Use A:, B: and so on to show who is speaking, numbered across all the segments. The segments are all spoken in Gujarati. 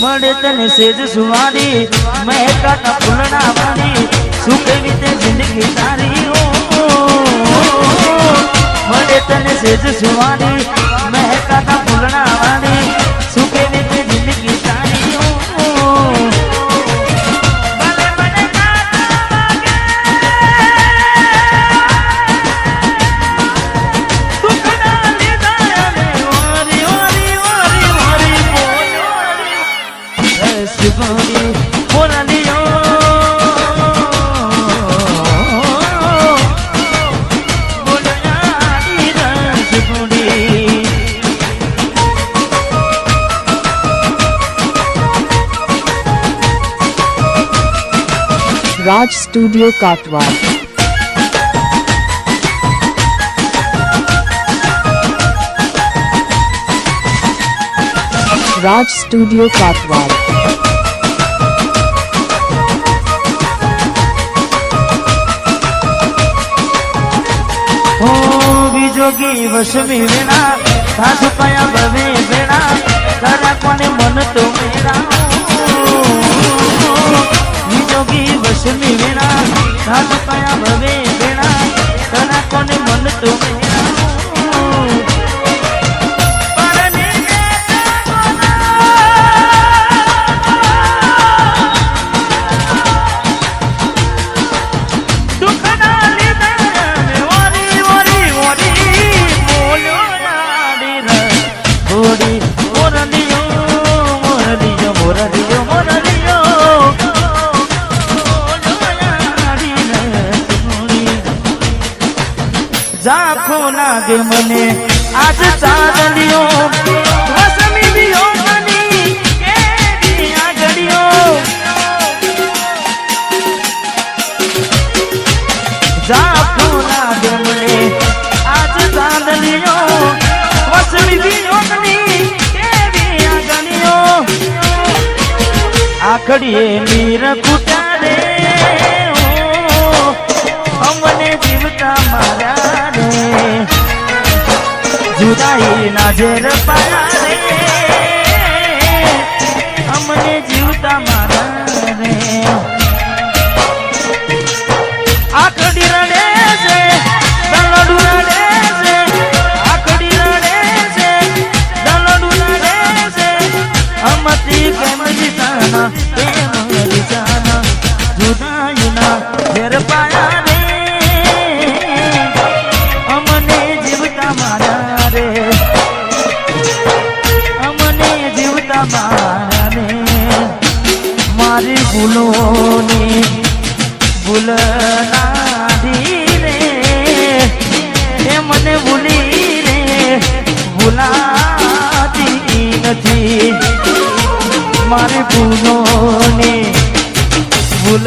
A: મળે તને સેજ સુવારી મહેકાતા ફૂલના વાળી સુખ રીતે જિંદગી તારી ઓ મળે તને સેજ સુવારી મહેકાતા ફૂલના વાળી
B: Studio Katwal. Raj Studio Katwal.
A: ઓ બીજોગી વસમી વેણા સાસુ કયા ભવે વેણા તારા કોને મન તો મેરા બીજોગી વસમી વેણા સાસુ કયા ભવે વેણા તારા કોને મન તો મેરા લાગે મને આજ ચાંદલિયો વસમી દિયો મની કેવી આગળિયો ઝાંખો લાગે મને આજ ચાંદલિયો વસમી દિયો કુટાડે ઓ, અમને જીવતા માર્યા રે જુદાઈ ના ઝેર પાયા અમને જીવતા માર્યા રે આખડી રડે છે, દલડું છે આખડી રડે છે, દલડું રડે છે. અમતી કેમ જીતાના કેમ જીતાના, જુદાઈના ઘેર પાયા રે ભૂલોની ભૂલ નાધી રે મને ભૂલી રે ભૂલાતી નથી મારી ફૂલોની ભૂલ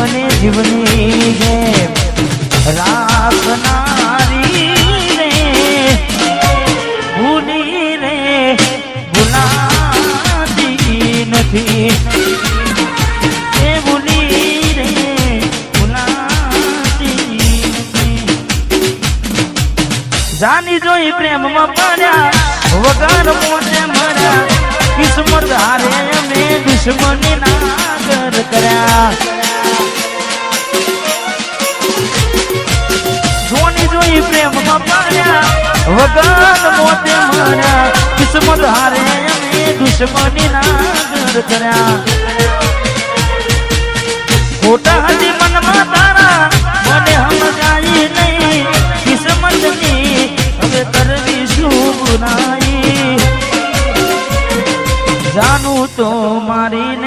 A: મને જીવની જેમ રાખનારી રે ભૂલી રે ભૂલાતી નથી જાની જોઈ પ્રેમમાં પડ્યા વગર મોતે મર્યા કિસ્મત હારે અમે દુશ્મની નાગર કર્યા પ્રેમમાં પડ્યા વગર મોતે માર્યા કિસ્મત હારે અમે દુશ્મની નાગર કર્યા ખોટા હતી મનમાં તારા મને સમજાય નહીં કિસ્મતની હવે કરવી શું બુરાઈ જાનું તો મારી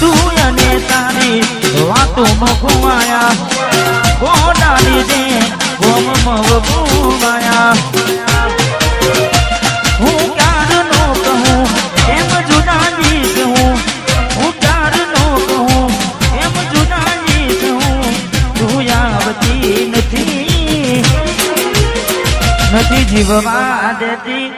A: તું અને તારી વાતો મખુમાયા ગોડાની દે ગોમ મવ ગુમાયા હું નથી જીવવા દેતી.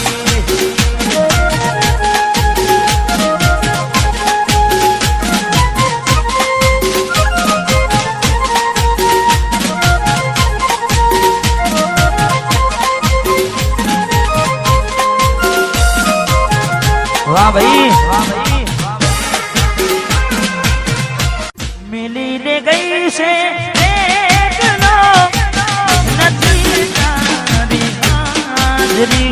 A: रजनी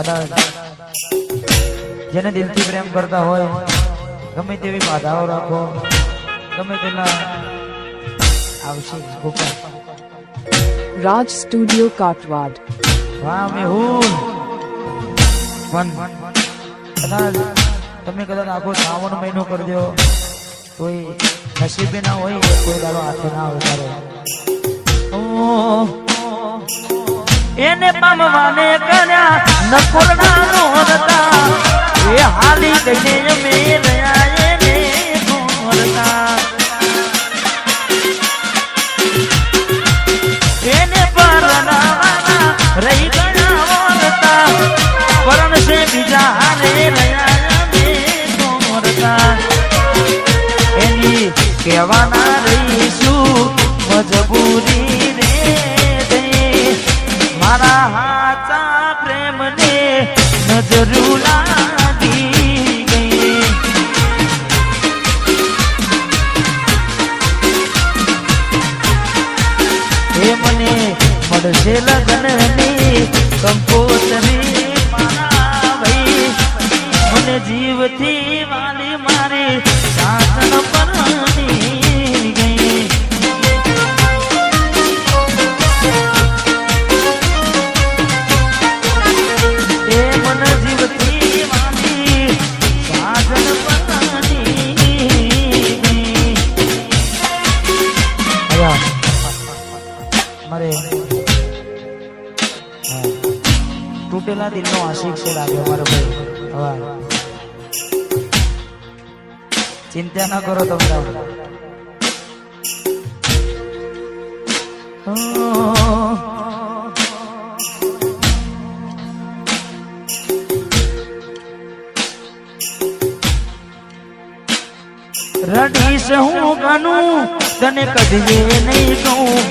A: કદાચ જેને દિલથી પ્રેમ કરતા હોય ગમે તેવી બાધાઓ રાખો ગમે તેના આવશે
B: રાજ સ્ટુડિયો કાટવાડ.
A: વાહ મેહુલ વન કદાચ તમે કદાચ આખો શ્રાવણ મહિનો કરી દો કોઈ નસીબે ના હોય કોઈ દારો હાથે ના ઉતારે એને પામવાને કર્યા નકોરડા નો હતા એ હાલી ગઈને અમે રહ્યા એને પરણાવાના રહી ગયા ઓરતા પરણ છે બીજા હારે રહ્યા અમે કોરતા એની કહેવાના પડશે લગ્નની કંપોતરી મને જીવથી વાલી કંકોત્રી મારા આશિક છે લાગે મારો ભાઈ. હવા ચિંતા ના કરો તમે રડીશ હું કાનું? તને કદી નહીં કહું.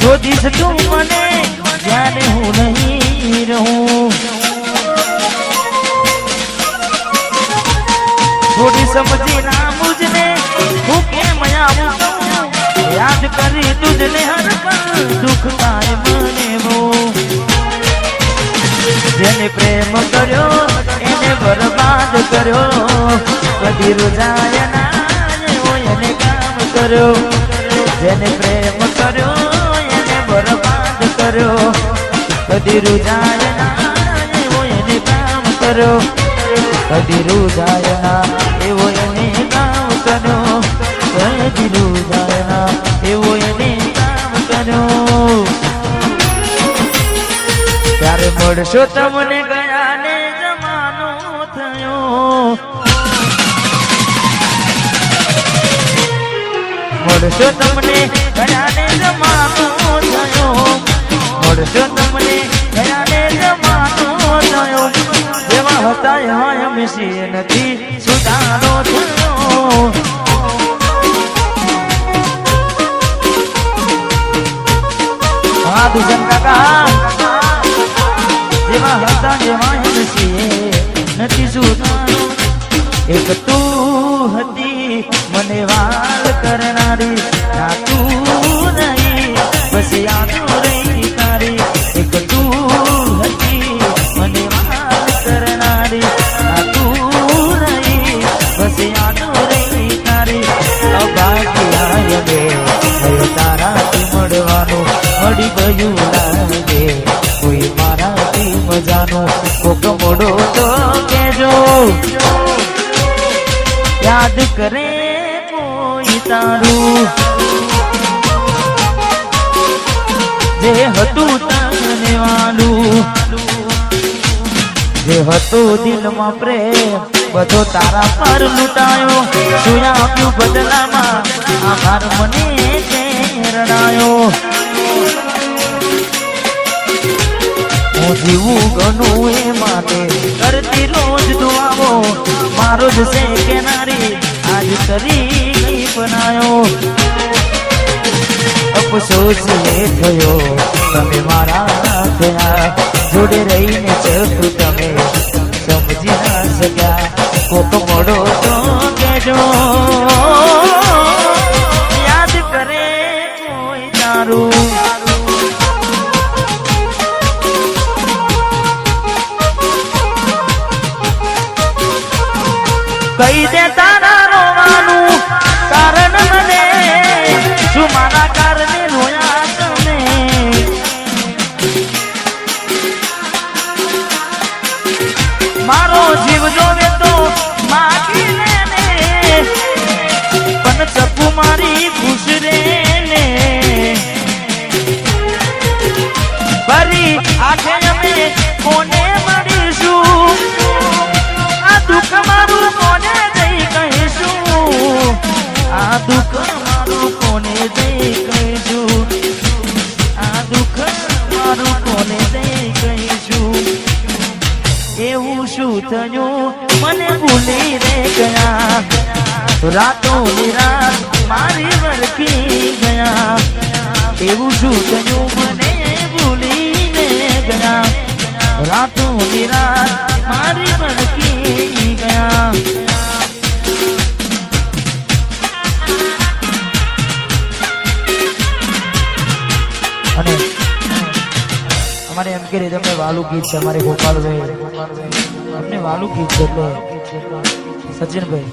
A: શોધીશ તું મને. જ્યારે હું નહીં રહું થોડી સમજી ના મુજને હું કેમ આવું યાદ કરી તુજને હર પલ દુઃખ થાય મને બહુ જેને પ્રેમ કર્યો એને બરબાદ કર્યો કદી રોજાય ના એને કામ કર્યો જેને પ્રેમ કર્યો એને બરબાદ કર્યો? કદી રૂજાય એવો એને કામ કરો કદી રૂજાય ના એવો એને કામ કરો કદી રૂજાય એવો એને કામ કરો ત્યારે મળશો તમને ગયા ને જમાનો થયો. મળશો તમને મળશો તમને ગયા જમાનો થયો. જેવા હતા એમ છીએ નથી સુધારો થયો. હા જેવા હતા જેવા છીએ નથી સુધારો. એક તું હતી મને વાલ કરનારી યાદ કરે કોઈ તારું? જે હતું તને વાલું. જે હતું દિલમાં પ્રેમ, બધો તારા પર લૂંટાયો. શું આપ્યું બદલામાં, આભાર મને તે હું જીવું ગનું એ માટે, કરતી રોજ દુઆઓ. મારો જ છે કેનારી ગઈ બનાયો અફસોસ એ થયો તમે મારા થયા જોડે રહીને ચકુ તમે સમજી ના શક્યા કોક મોડો તો કેજો યાદ કરે કોઈ તારું કઈ દે કોને કહીશું એવું શું થયું? મને ભૂલી રે ગયા. રાતો રાત મારી વરખી ગયા. એવું શું થયું? મને ભૂલીને ગયા. રાતો રાત મારી વરખી અમારે એમ કે તમે વાલું ગીત છે અમારે ગોપાલભાઈ અમને વાલું ગીત છે એટલે સચિનભાઈ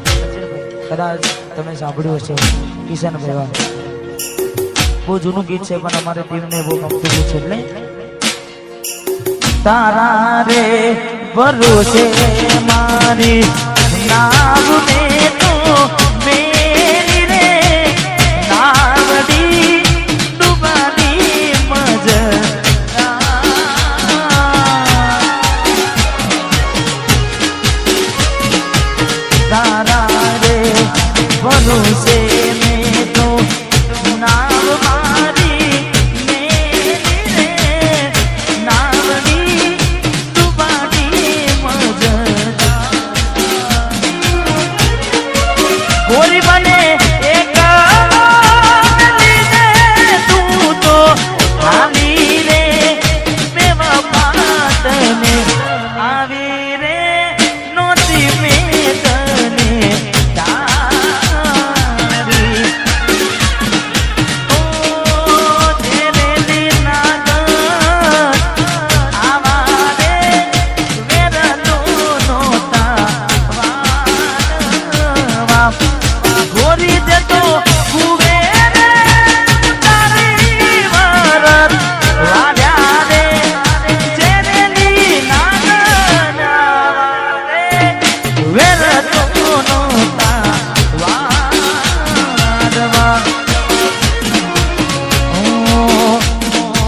A: કદાચ તમે સાંભળ્યું હશે કિશનભાઈ વાળું બહુ જૂનું ગીત છે, પણ અમારે ટીમને બહુ ગમતું ગીત છે, એટલે તારા રે ભરોસે મારી નાવને તો